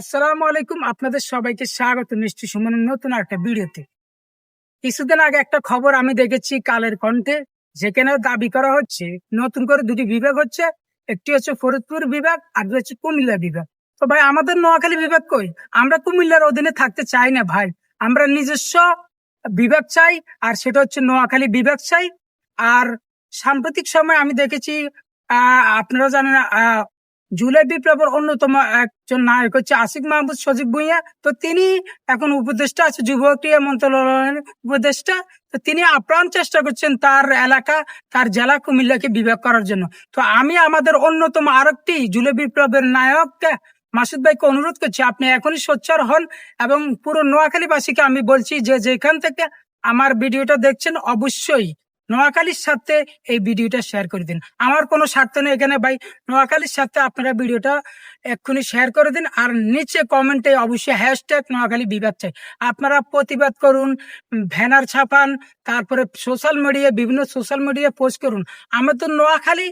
আসসালামু আলাইকুম, আপনাদের সবাইকে স্বাগত। মিষ্টি সুমনের নতুন একটা ভিডিওতে। কিছুদিন আগে একটা খবর আমি দেখেছি কালের কণ্ঠে, যেখানে দাবি করা হচ্ছে, নতুন করে দুটি বিভাগ হচ্ছে, একটি হচ্ছে ফরিদপুর বিভাগ, আর হচ্ছে কুমিল্লা বিভাগ। তো ভাই, আমাদের নোয়াখালী বিভাগ কই? আমরা কুমিল্লার অধীনে থাকতে চাই না ভাই। আমরা নিজস্ব বিভাগ চাই, আর সেটা হচ্ছে নোয়াখালী বিভাগ চাই। আর সাম্প্রতিক সময় আমি দেখেছি আপনারা জানেন জুলাই বিপ্লবের অন্যতম একজন নায়ক হচ্ছে আসিফ মাহমুদ, সজীব ভুঁইয়া। তো তিনি এখন উপদেষ্টা, আছে যুব ক্রীড়া মন্ত্রণালয়ের উপদেষ্টা। তো তিনি আপ্রাণ চেষ্টা করছেন তার এলাকা, তার জেলা কুমিল্লাকে বিভাগ করার জন্য। তো আমি আমাদের অন্যতম আরেকটি জুলাই বিপ্লবের নায়ক মাসুদ ভাইকে অনুরোধ করছি, আপনি এখনই সোচ্চার হন এবং পুরো নোয়াখালীবাসীকে আমি বলছি যে যেখান থেকে আমার ভিডিওটা দেখছেন, অবশ্যই নোয়াখালীর সাথে এই ভিডিওটা শেয়ার করে দিন। আমার কোনো স্বার্থ নেই এখানে ভাই। নোয়াখালীর সাথে আপনারা ভিডিওটা এক্ষুনি শেয়ার করে দিন আর নিচে কমেন্টে অবশ্যই হ্যাশট্যাগ নোয়াখালী বিভাগ চাই। আপনারা প্রতিবাদ করুন ভ্যানার ছাপান, তারপরে সোশ্যাল মিডিয়ায় বিভিন্ন সোশ্যাল মিডিয়ায় পোস্ট করুন। আমাদের নোয়াখালী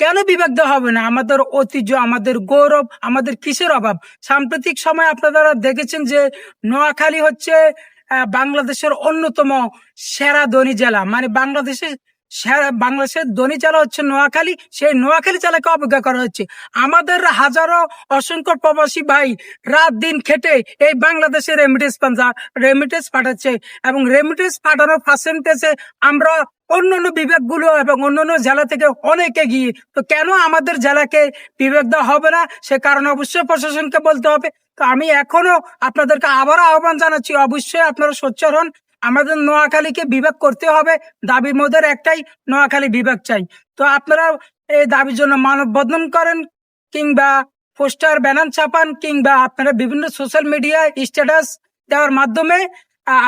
কেন দেওয়া হবে না? আমাদের ঐতিহ্য, আমাদের গৌরব, আমাদের কিসের অভাব? সাম্প্রতিক সময় আপনারা দেখেছেন যে নোয়াখালী হচ্ছে বাংলাদেশের অন্যতম সেরা ধনী জেলা। মানে বাংলাদেশে সেরা, বাংলাদেশের ধনী জেলা হচ্ছে নোয়াখালী। সেই নোয়াখালী জেলাকে অবজ্ঞা করা হচ্ছে। আমাদের হাজারো অসংখ্য প্রবাসী ভাই রাত দিন খেটে এই বাংলাদেশে রেমিটেন্স পাঞ্জা রেমিটেন্স পাঠাচ্ছে এবং রেমিটেন্স পাঠানোর পার্সেন্টেজে আমরা অন্যান্য বিভাগগুলো এবং অন্যান্য জেলা থেকে অনেকে গিয়ে তো কেন আমাদের জেলাকে বিভাগ দেওয়া হবে না? সে কারণে অবশ্যই প্রশাসনকে বলতে হবে। তো আমি এখনও আপনাদেরকে আবারও আহ্বান জানাচ্ছি, অবশ্যই আপনারা সোচ্চার হন। আমাদের নোয়াখালীকে বিভাগ করতে হবে। দাবি মোদের একটাই, নোয়াখালী বিভাগ চাই। তো আপনারা এই দাবির জন্য মানববন্ধন করেন, কিংবা পোস্টার, ব্যানার ছাপান, কিংবা আপনারা বিভিন্ন সোশ্যাল মিডিয়ায় স্ট্যাটাস দেওয়ার মাধ্যমে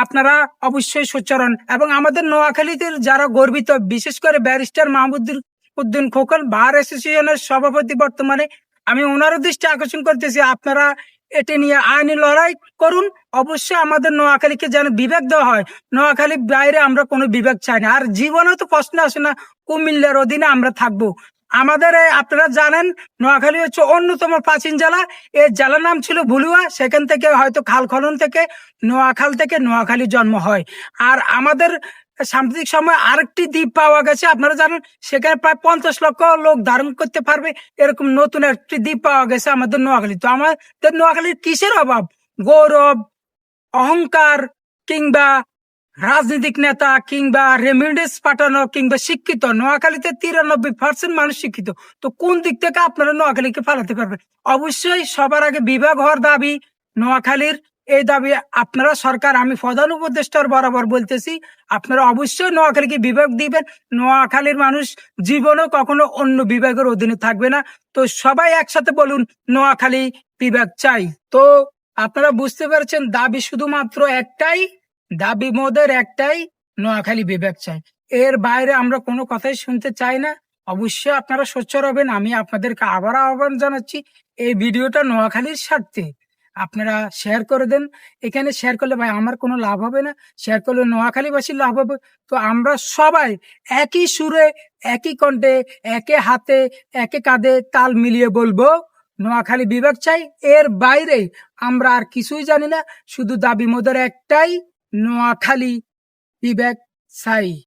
আপনারা অবশ্যই সোচ্চার হন। এবং আমাদের নোয়াখালীতে যারা গর্বিত, বিশেষ করে ব্যারিস্টার মাহমুদুল উদ্দিন খোকন, বার অ্যাসোসিয়েশনের সভাপতি বর্তমানে, আমি ওনারও দৃষ্টি আকর্ষণ করতেছি, আপনারা এটি নিয়ে আইনি লড়াই করুন। অবশ্যই আমাদের নোয়াখালীকে যেন বিভাগ দেওয়া হয়। নোয়াখালীর বাইরে আমরা কোনো বিভাগ চাই না। আর জীবনে তো প্রশ্ন আসে না, কুমিল্লার অধীনে আমরা থাকব। আমাদের আপনারা জানেন, নোয়াখালী হচ্ছে অন্যতম প্রাচীন জেলা। এই জেলার নাম ছিল ভুলুয়া। সেখান থেকে হয়তো খাল খনন থেকে, নোয়াখাল থেকে নোয়াখালী জন্ম হয়। আর আমাদের সাম্প্রতিক সময় আরেকটি দ্বীপ পাওয়া গেছে। আপনারা জানেন, সেখানে প্রায় পঞ্চাশ লক্ষ লোক ধারণ করতে পারবে। এরকম নতুন একটি দ্বীপ পাওয়া গেছে আমাদের নোয়াখালী। তো আমাদের নোয়াখালীর কিসের অভাব? গৌরব, অহংকার, কিংবা রাজনৈতিক নেতা, কিংবা রেমিডেন্স পাঠানো, কিংবা শিক্ষিত। নোয়াখালীতে তিরানব্বই পার্সেন্ট মানুষ শিক্ষিত। তো কোন দিক থেকে আপনারা নোয়াখালীকে পালাতে পারবেন? অবশ্যই সবার আগে বিভাগ হওয়ার দাবি নোয়াখালীর এই দাবি আপনারা সরকার, আমি প্রধান উপদেষ্টার বরাবর বলতেছি, আপনারা অবশ্যই নোয়াখালীকে বিভাগ দিবেন। নোয়াখালীর মানুষ জীবনও কখনো অন্য বিভাগের অধীনে থাকবে না। তো সবাই একসাথে বলুন, নোয়াখালী বিভাগ চাই। তো আপনারা বুঝতে পারছেন, দাবি শুধুমাত্র একটাই, দাবি মোদের একটাই, নোয়াখালী বিভাগ চাই। এর বাইরে আমরা কোনো কথাই শুনতে চাই না। অবশ্যই আপনারা সোচ্চার হবেন। আমি আপনাদেরকে আবার আহ্বান জানাচ্ছি, এই ভিডিওটা নোয়াখালীর স্বার্থে। আপনারা শেয়ার করে দেন। এখানে শেয়ার করলে ভাই আমার কোনো লাভ হবে না। শেয়ার করলে নোয়াখালীবাসীর লাভ হবে। তো আমরা সবাই একই সুরে, একই কণ্ঠে, একে হাতে, একে কাঁধে তাল মিলিয়ে বলব, নোয়াখালী বিভাগ চাই। এর বাইরে আমরা আর কিছুই জানি না। শুধু দাবি মোদের একটাই, নোয়াখালী বিবেক চাই।